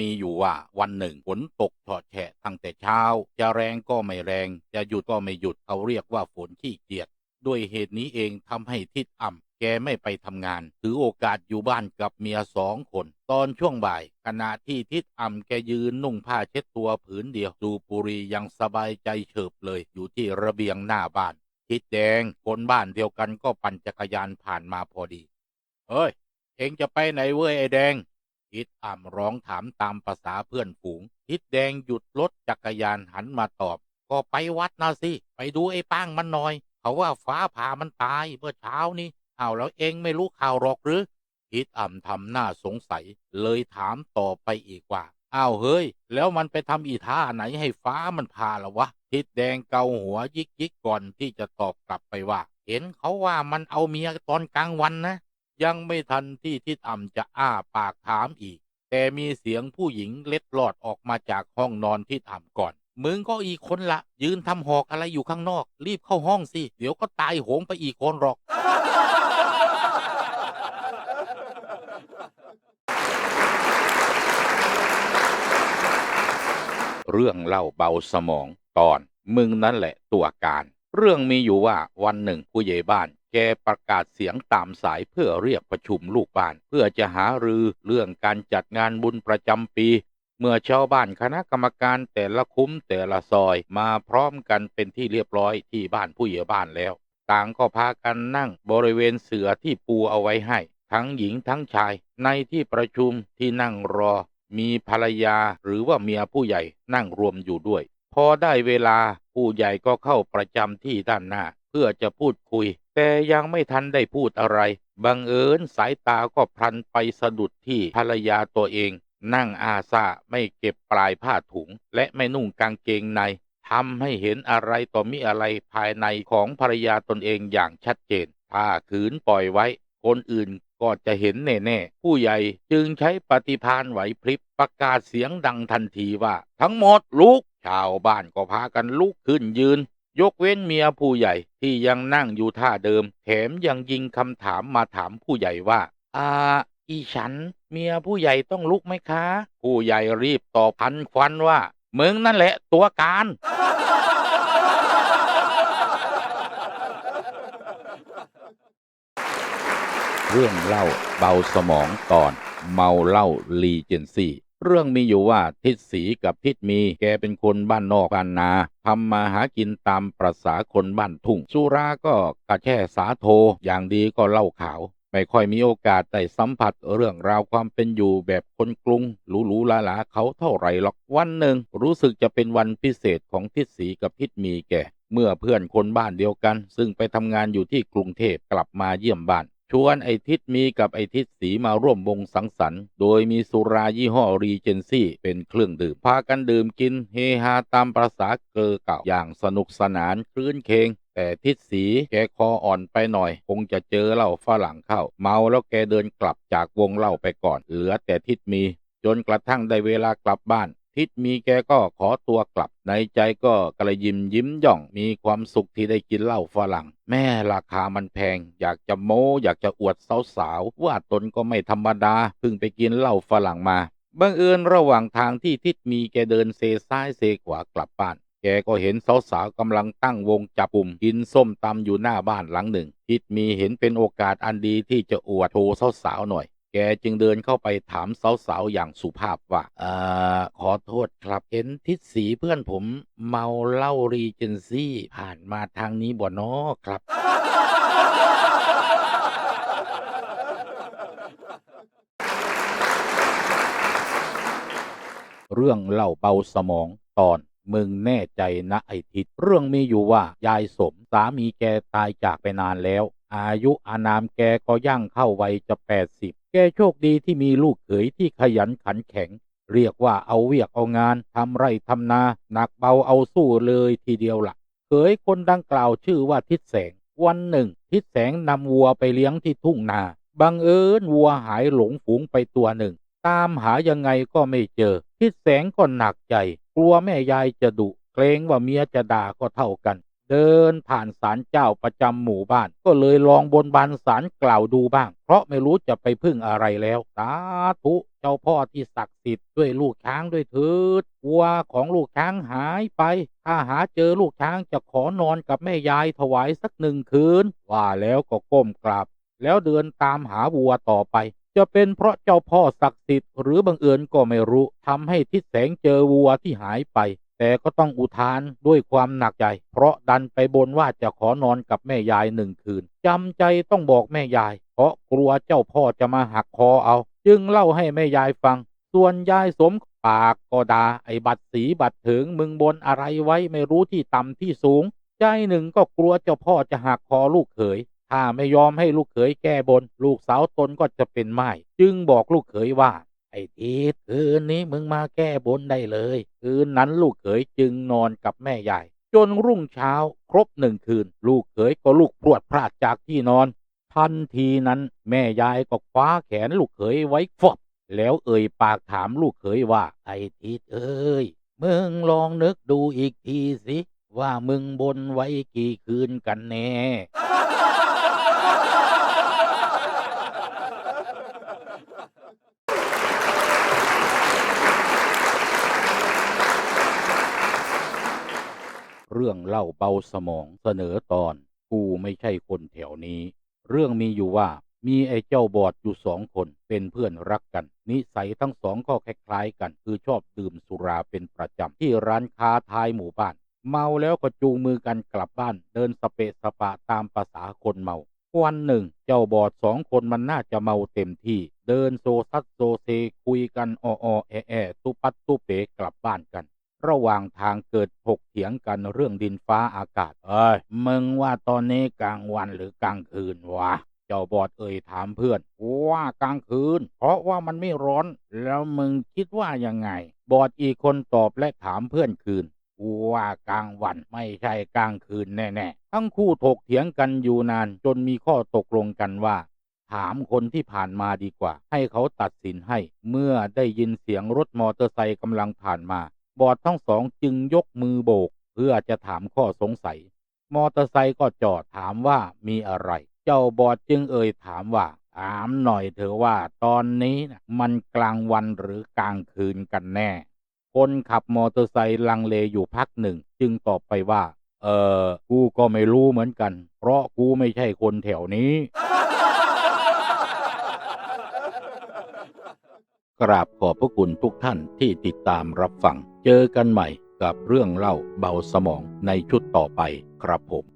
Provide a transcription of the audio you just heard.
มีอยู่ว่าวันหนึ่งฝนตกเฉาะแฉะตั้งแต่เช้า จะแรงก็ไม่แรง จะหยุดก็ไม่หยุดเขาเรียกว่าฝนขี้เกียจด้วยเหตุนี้เองทำให้ทิดอ่ำแกไม่ไปทำงาน ถือโอกาสอยู่บ้านกับเมียสองคน ตอนช่วงบ่าย ขณะที่ทิดอ่ำแกยืนนุ่งผ้าเช็ดตัวผืนเดียวสูบบุรียังสบายใจเฉิบเลย อยู่ที่ระเบียงหน้าบ้าน ทิดแดงคนบ้านเดียวกันก็ปั่นจักรยานผ่านมาพอดี เฮ้ย เองจะไปไหนเว้ยไอ้แดง ทิดอ่ำร้องถามตามภาษาเพื่อนฝูง ทิดแดงหยุดรถจักรยานหันมาตอบ ก็ไปวัดนะสิ ไปดูไอ้ป้างมันหน่อย เขาว่าฟ้าผ่ามันตายเมื่อเช้านี้เอาแล้วเองไม่รู้ข่าวหรอกหรือทิดอ่ำทำหน้าสงสัย เลยถามต่อไปอีกว่าอ้าวเฮ้ย แล้วมันไปทำอีท่าไหนให้ฟ้ามันพาละวะ ทิดแดงเกาหัวยิกยิกก่อนที่จะตอบกลับไปว่า เห็นเขาว่ามันเอาเมียตอนกลางวันนะ ยังไม่ทันที่ทิดอ่ำจะอ้าปากถามอีก แต่มีเสียงผู้หญิงเล็ดลอดออกมาจากห้องนอนที่อ่ำก่อน มึงก็อีกคนละ ยืนทำหอกอะไรอยู่ข้างนอก รีบเข้าห้องสิ เดี๋ยวก็ตายโหงไปอีกคนหรอกเรื่องเล่าเบาสมองตอน มึงนั่นแหละตัวการ เรื่องมีอยู่ว่าวันหนึ่งผู้ใหญ่บ้าน แกประกาศเสียงตามสายเพื่อเรียกประชุมลูกบ้าน เพื่อจะหารือเรื่องการจัดงานบุญประจำปี เมื่อชาวบ้านคณะกรรมการแต่ละคุ้มแต่ละซอยมาพร้อมกันเป็นที่เรียบร้อยที่บ้านผู้ใหญ่บ้านแล้ว ต่างก็พากันนั่งบริเวณเสือที่ปูเอาไว้ให้ ทั้งหญิงทั้งชาย ในที่ประชุมที่นั่งรอ มีภรรยาหรือว่าเมียผู้ใหญ่นั่งรวมอยู่ด้วย พอได้เวลาผู้ใหญ่ก็เข้าประจำที่ด้านหน้า พื่อจะพูดคุย แต่ยังไม่ทันได้พูดอะไร บังเอิญสายตาก็พลันไปสะดุดที่ภรรยาตัวเอง นั่งอาซาไม่เก็บปลายผ้าถุง และไม่นุ่งกางเกงในทำให้เห็นอะไรต่อมิอะไรภายในของภรรยาตนเองอย่างชัดเจน ถ้าขืนปล่อยไว้ คนอื่นก็จะเห็นแน่ๆ ผู้ใหญ่จึงใช้ปฏิพานไหวพริบประกาศเสียงดังทันทีว่า ทั้งหมดลุก ชาวบ้านก็พากันลุกขึ้นยืน ยกเว้นเมียผู้ใหญ่ที่ยังนั่งอยู่ท่าเดิม แถมยังยิงคำถามมาถามผู้ใหญ่ว่า อ่า อีฉัน เมียผู้ใหญ่ต้องลุกไหมคะ ผู้ใหญ่รีบตอบพันควันว่ามึงนั่นแหละตัวการ เรื่องเล่าเบาสมองตอนเมาเหล้าลีเจนซี่ เรื่องมีอยู่ว่าทิศสีกับทิศมีแกเป็นคนบ้านนอกบ้านนาทำมาหากินตามประษาคนบ้านทุ่ง สุราก็กระแช่สาโท อย่างดีก็เล้าขาว ไม่ค่อยมีโอกาสได้สัมผัสเรื่องราวความเป็นอยู่แบบคนกรุงหรูๆหลาๆเขาเท่าไหร่หรอกวันหนึ่ง รู้สึกจะเป็นวันพิเศษของทิศสีกับทิศมีแกเมื่อเพื่อนคนบ้านเดียวกัน ซึ่งไปทำงานอยู่ที่กรุงเทพกลับมาเยี่ยมบ้าน ชวนไอทิศมีกับไอทิศสีมาร่วมวงสังสรรค์ โดยมีสุรายี่ห้อรีเจนซี่เป็นเครื่องดื่ม พากันดื่มกินเฮฮาตามประษาเกอเก่าอย่างสนุกสนานคลื่นเคงแต่ทิศสีแกคออ่อนไปหน่อย คงจะเจอเหล้าฝรั่งเข้า เมาแล้วแกเดินกลับจากวงเหล้าไปก่อน เหลือแต่ทิศมี จนกระทั่งได้เวลากลับบ้าน ทิศมีแกก็ขอตัวกลับในใจก็กระยิมยิ้มย่องมีความสุขที่ได้กินเหล้าฝรั่ง แม่ราคามันแพง อยากจะโม้อยากจะอวดสาวๆว่าตนก็ไม่ธรรมดาเพิ่งไปกินเหล้าฝรั่งมาบังเอิญระหว่างทางที่ทิศมีแกเดินเซซ้ายเซขวากลับบ้าน แกก็เห็นสาวๆกำลังตั้งวงจับกลุ่มกินส้มตำอยู่หน้าบ้านหลังหนึ่งทิศมีเห็นเป็นโอกาสอันดีที่จะอวดโชว์สาวๆหน่อย แกจึงเดินเข้าไปถามสาวๆอย่างสุภาพว่าเอ่อขอโทษครับ เห็นทิศสีเพื่อนผมเมาเหล้ารีเจนซี่ ผ่านมาทางนี้บ่นอครับ เรื่องเล่าเบาสมองตอนมึงแน่ใจนะไอทิศเรื่องมีอยู่ว่ายายสมสามีแกตายจากไปนานแล้ว อายุอานามแกก็ย่างเข้าวัยจะแปดสิบแกโชคดีที่มีลูกเขยที่ขยันขันแข็ง เรียกว่าเอาเวียกเอางานทำไร่ทำนา หนักเบาเอาสู้เลยทีเดียวละ่ะ เขยคนดังกล่าวชื่อว่าทิศแสง วันหนึ่ง ทิศแสงนำวัวไปเลี้ยงที่ทุ่งนา บังเอิญวัวหายหลงฝูงไปตัวหนึ่ง ตามหายังไงก็ไม่เจอ ทิศแสงก็หนักใจ กลัวแม่ยายจะดุเกรงว่าเมียจะด่าก็เท่ากัน เดินผ่านศาลเจ้าประจำหมู่บ้าน ก็เลยลองบนบานศาลกล่าวดูบ้าง เพราะไม่รู้จะไปพึ่งอะไรแล้ว สาธุเจ้าพ่อที่ศักดิ์สิทธิ์ด้วยลูกช้างด้วยเถิดวัวของลูกช้างหายไป ถ้าหาเจอลูกช้างจะขอนอนกับแม่ยายถวายสักหนึ่งคืน ว่าแล้วก็ก้มกราบ แล้วเดินตามหาวัวต่อไป จะเป็นเพราะเจ้าพ่อศักดิ์สิทธิ์หรือบังเอิญก็ไม่รู้ทำให้ทิศแสงเจอวัวที่หายไป แต่ก็ต้องอุทานด้วยความหนักใจ เพราะดันไปบนว่าจะขอนอนกับแม่ยายหนึ่งคืนจำใจต้องบอกแม่ยาย เพราะกลัวเจ้าพ่อจะมาหักคอเอา จึงเล่าให้แม่ยายฟัง ส่วนยายสมปากก็ดาไอ้บัตรสีบัตรถึงมึงบนอะไรไว้ไม่รู้ที่ต่ำที่สูง ใจหนึ่งก็กลัวเจ้าพ่อจะหักคอลูกเขยถ้าไม่ยอมให้ลูกเขยแก้บน ลูกสาวตนก็จะเป็นไม้จึงบอกลูกเขยว่า ไอ้ทีคืนนี้มึงมาแก้บนได้เลย คืนนั้นลูกเขยจึงนอนกับแม่ยายจนรุ่งเช้าครบหนึ่งคืน ลูกเขยก็ลูกพรวดพลาดจากที่นอน ทันทีนั้นแม่ยายก็คว้าแขนลูกเขยไว้ฟอบแล้วเอ่ยปากถามลูกเขยว่า ไอ้ทิดเอ้ยมึงลองนึกดูอีกทีสิ ว่ามึงบนไว้กี่คืนกันแน่ เล่าเบาสมองเสนอตอน กูไม่ใช่คนแถวนี้ เรื่องมีอยู่ว่ามีไอ้เจ้าบอดอยู่สองคนเป็นเพื่อนรักกัน นิสัยทั้งสองก็คล้ายๆกัน คือชอบดื่มสุราเป็นประจำที่ร้านค้าท้ายหมู่บ้าน เมาแล้วก็จูงมือกันกลับบ้าน เดินสเปะสปะตามภาษาคนเมา วันหนึ่ง เจ้าบอดสองคนมันน่าจะเมาเต็มที่ เดินโซซัดโซเซคุยกันอ้อแอแอตุปัดตุเปกลับบ้านกัน ระหว่างทางเกิดถกเถียงกันเรื่องดินฟ้าอากาศ เอ้ย มึงว่าตอนนี้กลางวันหรือกลางคืนวะ เจ้าบอดเอ่ยถามเพื่อน ว่ากลางคืน เพราะว่ามันไม่ร้อน แล้วมึงคิดว่ายังไง บอดอีกคนตอบและถามเพื่อนคืนว่ากลางวันไม่ใช่กลางคืนแน่ๆ ทั้งคู่ถกเถียงกันอยู่นานจนมีข้อตกลงกันว่า ถามคนที่ผ่านมาดีกว่า ให้เขาตัดสินให้ เมื่อได้ยินเสียงรถมอเตอร์ไซค์กำลังผ่านมา บอดทั้งสองจึงยกมือโบก เพื่อจะถามข้อสงสัย มอเตอร์ไซค์ก็จอดถามว่ามีอะไร เจ้าบอดจึงเอ่ยถามว่าถามหน่อยเถอะว่าตอนนี้นะมันกลางวันหรือกลางคืนกันแน่ คนขับมอเตอร์ไซค์ลังเลอยู่พักหนึ่ง จึงตอบไปว่า เออกูก็ไม่รู้เหมือนกัน เพราะกูไม่ใช่คนแถวนี้ กราบขอบพระคุณทุกท่านที่ติดตามรับฟัง เจอกันใหม่กับเรื่องเล่าเบาสมองในชุดต่อไปครับผม